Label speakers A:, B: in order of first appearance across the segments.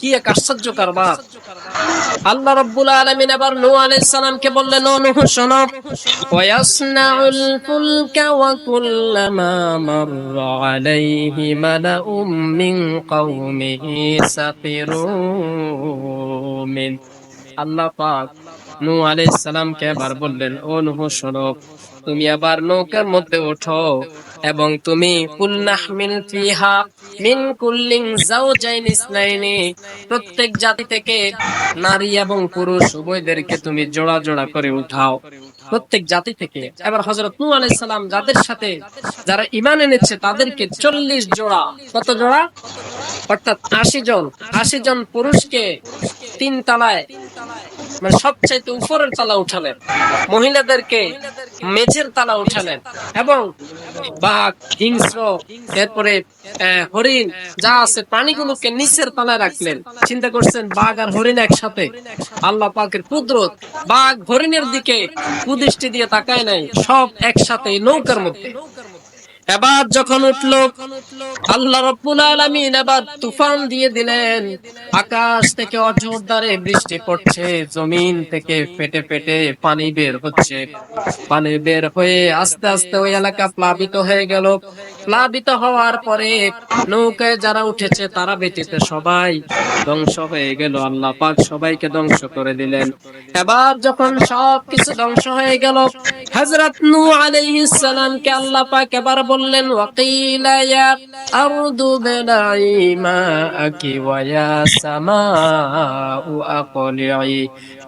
A: কি এক আশ্চর্য কারবার আল্লাহ রাব্বুল আলামিন আবার নূহ আলাইহিস সালামকে বললেন, ও নূহ, শোনো। ওয়াসনাউল ফুলকা ওয়া কুল্লামা মাররা আলাইহি মালাউম মিন কওমিহি সাফিরু মিন আল্লাহ পাক আবার বললেন, ও তুমি আবার নৌকার মধ্যে ওঠো এবং তুমি ফিহা মিন জাওজাইন ইসনাইনি, প্রত্যেক জাতি থেকে নারী এবং পুরুষ উভয়দেরকে তুমি জোড়া জোড়া করে উঠাও। প্রত্যেক জাতি থেকে। এবার হযরত নূহ আলাইহিস সালাম যাদের সাথে যারা ঈমান এনেছে, তাদেরকে 40 জোড়া, কত জোড়া? অর্থাৎ 80 জন। 80 জন পুরুষকে তিন তালায় মানে সবচাইতে উপরের তালা উঠালেন। মহিলাদেরকে মেঝের তালা উঠালেন এবং বাঘ, হিংস্র, এরপরে হরিণ, যা আছে প্রাণীগুলোকে নিচের তলায় রাখলেন। চিন্তা করছেন, বাঘ আর হরিণ একসাথে? আল্লাহ পাকের কুদরত। বাঘ হরিণের দিকে কুদৃষ্টি দিয়ে তাকায় নাই, সব একসাথে নৌকার মধ্যে। এবার যখন উঠল, আল্লাহ রব্বুল আলামিন এবার তুফান দিয়ে দিলেন। আকাশ থেকে অজোরদারে বৃষ্টি পড়ছে, জমিন থেকে ফেটে ফেটে পানি বের হচ্ছে। পানি বের হয়ে আস্তে আস্তে ওই এলাকা প্লাবিত হয়ে গেল। প্লাবিত হওয়ার পরে নৌকায় যারা উঠেছে, তারা ব্যতীত সবাই ধ্বংস হয়ে গেল। আল্লাহ পাক সবাইকে ধ্বংস করে দিলেন। এবার যখন সব কিছু ধ্বংস হয়ে গেল, হযরত নূহ আলাইহিস সালামকে আল্লাহ পাক এবার বললেন, ওয়াকিলা ইয়া আরদু বিলাই মাআকি ওয়া ইয়া সামাউ আকলিই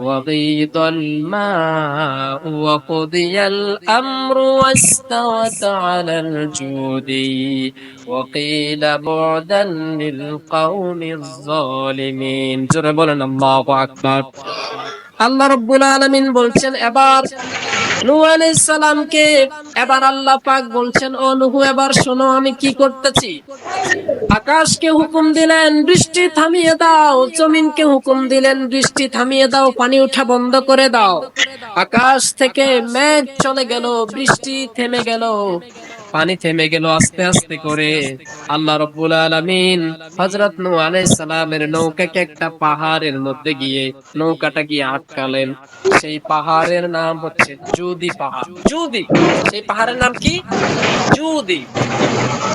A: ওয়াগিদাল মাউ ওয়া কুদিয়াল আমরু ওয়াস্তাওয়াত আলাল জুদি الجود وقيل بعدا للقوم الظالمين জোরে বলেন আল্লাহু আকবার আল্লাহ রব্বুল আলামিন বলছেন এবার নূহ আলাইহিস সালামকে এবার আল্লাহ পাক বলছেন ও নূহ এবার শোনো আমি কি করতেছি আকাশকে হুকুম দিলেন বৃষ্টি থামিয়ে দাও জমিনকে হুকুম দিলেন বৃষ্টি থামিয়ে দাও পানি উঠা বন্ধ করে দাও আকাশ থেকে মেঘ চলে গেল বৃষ্টি থেমে গেল পানি থেমে গেল আস্তে আস্তে করে। আল্লাহ রব্বুল আলামিন হযরত নূহ আলাইহিস সালামের নৌকাকে একটা পাহাড়ের মধ্যে গিয়ে নৌকাটা গিয়ে আটকালেন। সেই পাহাড়ের নাম হচ্ছে জুদি পাহাড়। জুদি সেই পাহাড়ের নাম কি? জুদি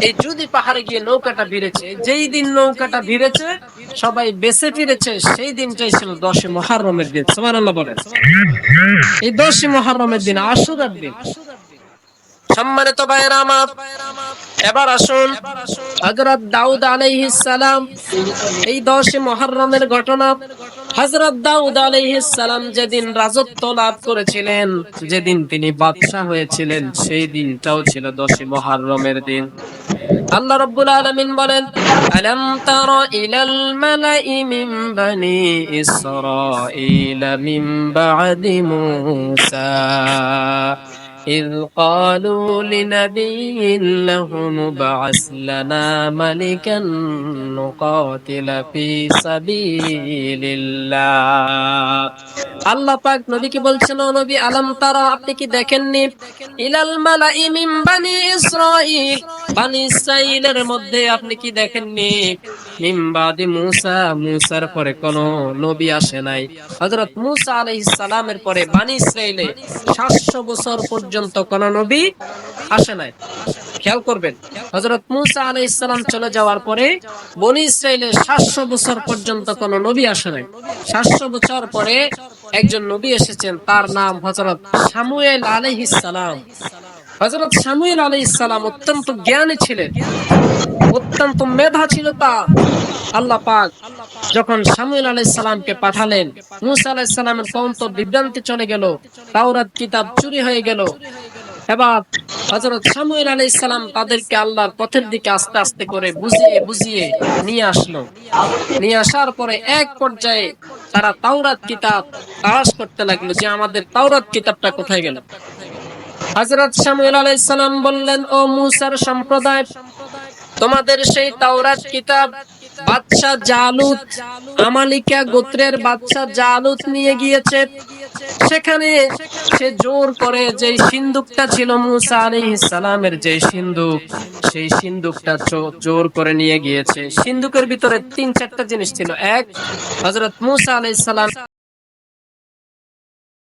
A: এই জুদি পাহাড়ে গিয়ে নৌকাটা ভিড়েছে। যেই দিন নৌকাটা ভিড়েছে, সবাই বেঁচে ফিরেছে, সেই দিনটাই ছিল দশে মহারমের দিন। সুবহানাল্লাহ বলেন। এই দশে মহারমের দিন, আশুরার দিন। সম্মানিত ভাইয়েরা আমার, এবার আসুন হযরত দাউদ আলাইহিস সালাম, এই দশে মহররমের ঘটনা। হযরত দাউদ আলাইহিস সালাম যেদিন রাজত্ব লাভ করেছিলেন, যেদিন তিনি বাদশা হয়েছিলেন, সেই দিনটাও ছিল দশে মহররমের দিন। আল্লাহ রাব্বুল আলামিন বলেন, আলাম তারা ইলাল মালাই মিন বানি ইসরাঈল মিন বাদি মূসা। إذ قالوا لنبي له مبعث لنا ملكا نقاتل في سبيل الله আল্লাহ পাক নবীকে বলছেন ও নবী আলম তারা আপনি কি দেখেননি ইলাল মালাই মিন বানি ইসরাঈল বানি ইসরাঈলের মধ্যে আপনি কি দেখেননি? মিন বাদি মূসা, মূসার পরে কোন নবী আসে নাই। হযরত মূসা আলাইহিস সালামের পরে বানি ইসরাঈলে 700 বছর পর্যন্ত কোন নবী আসে নাই। খেয়াল করবেন, হযরত মূসা আলাইহিস সালাম চলে যাওয়ার পরে বনি ইসরাইলে 700 বছর পর্যন্ত কোন নবী আসে নাই। 700 বছর পরে একজন নবী এসেছেন, তার নাম হযরত সামুয়েল আলাইহিস সালাম। হযরত সামুয়েল আলাইহিস সালাম অত্যন্ত জ্ঞানী ছিলেন। অত্যন্ত মেধা ছিল তার। আল্লাহ পাক যখন সামুয়েল আলাইহিস সালামকে পাঠালেন, মুসা আলাইহিস সালামের কওম তো বিভ্রান্তি চলে গেল, তাওরাত কিতাব চুরি হয়ে গেল। এবার হযরত সামুয়েল আলাইহিস সালাম তাদেরকে আল্লাহর পথের দিকে আস্তে আস্তে করে বুঝিয়ে বুঝিয়ে নিয়ে আসলো। নিয়ে আসার পরে এক পর্যায়ে তারা তাওরাত কিতাব তালাশ করতে লাগল যে আমাদের তাওরাত কিতাবটা কোথায় গেল? হযরত সামুয়েল আলাইহিস সালাম বললেন, ও মূসার সম্প্রদায়, তোমাদের সেই তাওরাত কিতাব বাদশা জালুত আমালিকা গোত্রের বাদশা জালুত নিয়ে গিয়েছে। সেখানে সে জোর করে যে সিন্দুকটা ছিল মুসা আলাইহিস সালামের যে সিন্দুক, সেই সিন্দুকটা জোর করে নিয়ে গিয়েছে। সিন্দুকের ভিতরে তিন চারটা জিনিস ছিল। এক, হযরত মুসা আলাইহিস সালাম